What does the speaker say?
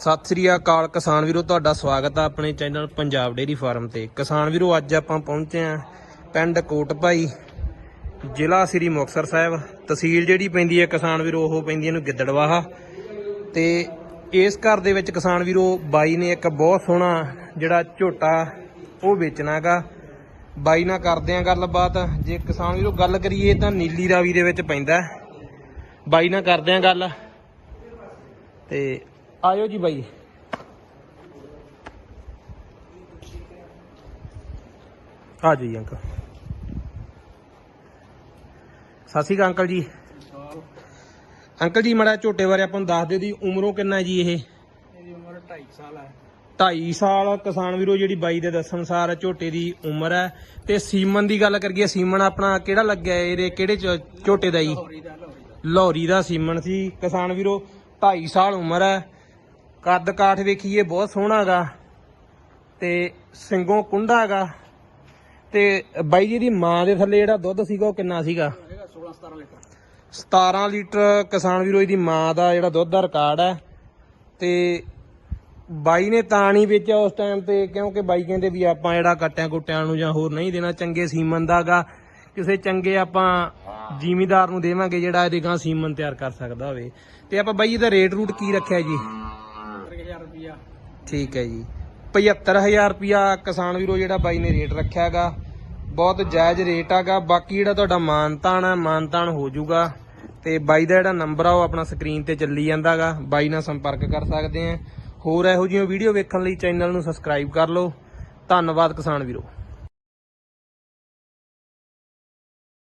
ਸਤਿ ਸ੍ਰੀ ਅਕਾਲ ਕਿਸਾਨ ਵੀਰੋ, ਤੁਹਾਡਾ ਸਵਾਗਤ ਆ ਆਪਣੇ ਚੈਨਲ ਪੰਜਾਬ ਡੇਰੀ ਫਾਰਮ ਤੇ। ਕਿਸਾਨ ਵੀਰੋ, ਅੱਜ ਆਪਾਂ ਪਹੁੰਚੇ ਆਂ ਪਿੰਡ ਕੋਟ ਭਾਈ ਜ਼ਿਲ੍ਹਾ ਸ੍ਰੀ ਮੁਕਤਸਰ ਸਾਹਿਬ। ਤਹਿਸੀਲ ਜਿਹੜੀ ਪੈਂਦੀ ਹੈ ਕਿਸਾਨ ਵੀਰੋ, ਉਹ ਪੈਂਦੀ ਇਹਨੂੰ ਨੂੰ ਗਿੱਦੜਵਾਹਾ। ਤੇ ਇਸ ਘਰ ਦੇ ਵਿੱਚ ਕਿਸਾਨ ਵੀਰੋ, ਬਾਈ ਨੇ ਇੱਕ ਬਹੁਤ ਸੋਹਣਾ ਜਿਹੜਾ ਝੋਟਾ, ਉਹ ਵੇਚਣਾਗਾ ਬਾਈ ਨਾਲ ਕਰਦੇ ਆਂ ਗੱਲਬਾਤ। ਜੇ ਕਿਸਾਨ ਵੀਰੋ, ਗੱਲ ਕਰੀਏ ਤਾਂ ਨੀਲੀ ਰਾਵੀ ਦੇ ਵਿੱਚ ਪੈਂਦਾ। ਬਾਈ ਨਾਲ ਕਰਦੇ ਆਂ ਗੱਲ। ਤੇ ਆਇਓ ਜੀ ਬਾਈ। ਆ ਜੀ ਅੰਕਲ। ਸਤਿ ਸ਼੍ਰੀ ਅਕਾਲ ਅੰਕਲ ਜੀ। ਅੰਕਲ ਜੀ ਮੜਾ ਝੋਟੇ ਬਾਰੇ ਆਪਾਂ ਨੂੰ ਦੱਸ ਦਿਓ ਦੀ ਉਮਰੋਂ ਕਿੰਨਾ ਹੈ ਜੀ ਇਹ? ਇਹਦੀ ਉਮਰ 2.5 ਸਾਲ ਹੈ। 2.5 ਸਾਲ ਕਿਸਾਨ ਵੀਰੋ ਜਿਹੜੀ ਬਾਈ ਦੇ ਦੱਸਣ ਅਨੁਸਾਰ ਝੋਟੇ ਦੀ ਉਮਰ ਹੈ। ਤੇ ਸੀਮਨ ਦੀ ਗੱਲ ਕਰੀਏ ਸੀਮਨ ਆਪਣਾ ਕਿਹੜਾ ਲੱਗਿਆ ਇਹਦੇ? ਕਿਹੜੇ ਝੋਟੇ ਦਾ ਜੀ? ਲਾਹੌਰੀ ਦਾ ਸੀਮਨ ਸੀ। ਕਿਸਾਨ ਵੀਰੋ 2.5 ਸਾਲ ਉਮਰ ਹੈ। ਕੱਦ ਕਾਠ ਵੇਖੀਏ, ਬਹੁਤ ਸੋਹਣਾ ਹੈਗਾ ਤੇ ਸਿੰਘੋਂ ਕੁੰਡਾ ਹੈਗਾ ਤੇ ਬਾਈ ਜੀ ਦੀ ਮਾਂ ਦੇ ਥੱਲੇ ਜਿਹੜਾ ਦੁੱਧ ਸੀਗਾ, ਉਹ ਕਿੰਨਾ ਸੀਗਾ? ਹੈਗਾ 16 17 ਲੀਟਰ 17 ਲੀਟਰ ਕਿਸਾਨ ਵੀਰੋ ਦੀ ਮਾਂ ਦਾ ਜਿਹੜਾ ਦੁੱਧ ਦਾ ਰਿਕਾਰਡ ਹੈ ਤੇ ਬਾਈ ਨੇ ਤਾਂ ਨਹੀਂ ਵੇਚਿਆ ਉਸ ਟਾਈਮ ਤੇ, ਕਿਉਂਕਿ ਬਾਈ ਕਹਿੰਦੇ ਵੀ ਆਪਾਂ ਜਿਹੜਾ ਕੱਟਿਆਂ ਕੁੱਟਿਆਂ ਨੂੰ ਜਾਂ ਹੋਰ ਨਹੀਂ ਦੇਣਾ, ਚੰਗੇ ਸੀਮਨ ਦਾਗਾ। ਕਿਸੇ ਚੰਗੇ ਆਪਾਂ ਜ਼ਿਮੀਦਾਰ ਨੂੰ ਦੇਵਾਂਗੇ ਜਿਹੜਾ ਇਹਦੇ ਗਾਂ ਸੀਮਨ ਤਿਆਰ ਕਰ ਸਕਦਾ ਹੋਵੇ। ਤੇ ਆਪਾਂ ਬਾਈ ਇਹਦਾ ਰੇਟ ਰੂਟ ਕੀ ਰੱਖਿਆ ਜੀ? ਠੀਕ ਹੈ ਜੀ। 75000 ਰੁਪਿਆ ਕਿਸਾਨ ਵੀਰੋ ਜਿਹੜਾ ਬਾਈ ਨੇ ਰੇਟ ਰੱਖਿਆ ਹੈਗਾ। ਬਹੁਤ ਜਾਇਜ਼ ਰੇਟ ਹੈਗਾ। ਬਾਕੀ ਜਿਹੜਾ ਤੁਹਾਡਾ ਮਾਨਤਾਨ ਹੈ, ਮਾਨਤਾਨ ਹੋ ਜਾਊਗਾ। ਤੇ ਬਾਈ ਦਾ ਜਿਹੜਾ ਨੰਬਰ ਆ, ਉਹ ਆਪਣਾ ਸਕਰੀਨ ਤੇ ਚੱਲੀ ਜਾਂਦਾਗਾ ਬਾਈ ਨਾਲ ਸੰਪਰਕ ਕਰ ਸਕਦੇ ਆ। ਹੋਰ ਇਹੋ ਜਿਹੀਆਂ ਵੀਡੀਓ ਵੇਖਣ ਲਈ ਚੈਨਲ ਨੂੰ ਸਬਸਕ੍ਰਾਈਬ ਕਰ ਲਓ। ਧੰਨਵਾਦ ਕਿਸਾਨ ਵੀਰੋ।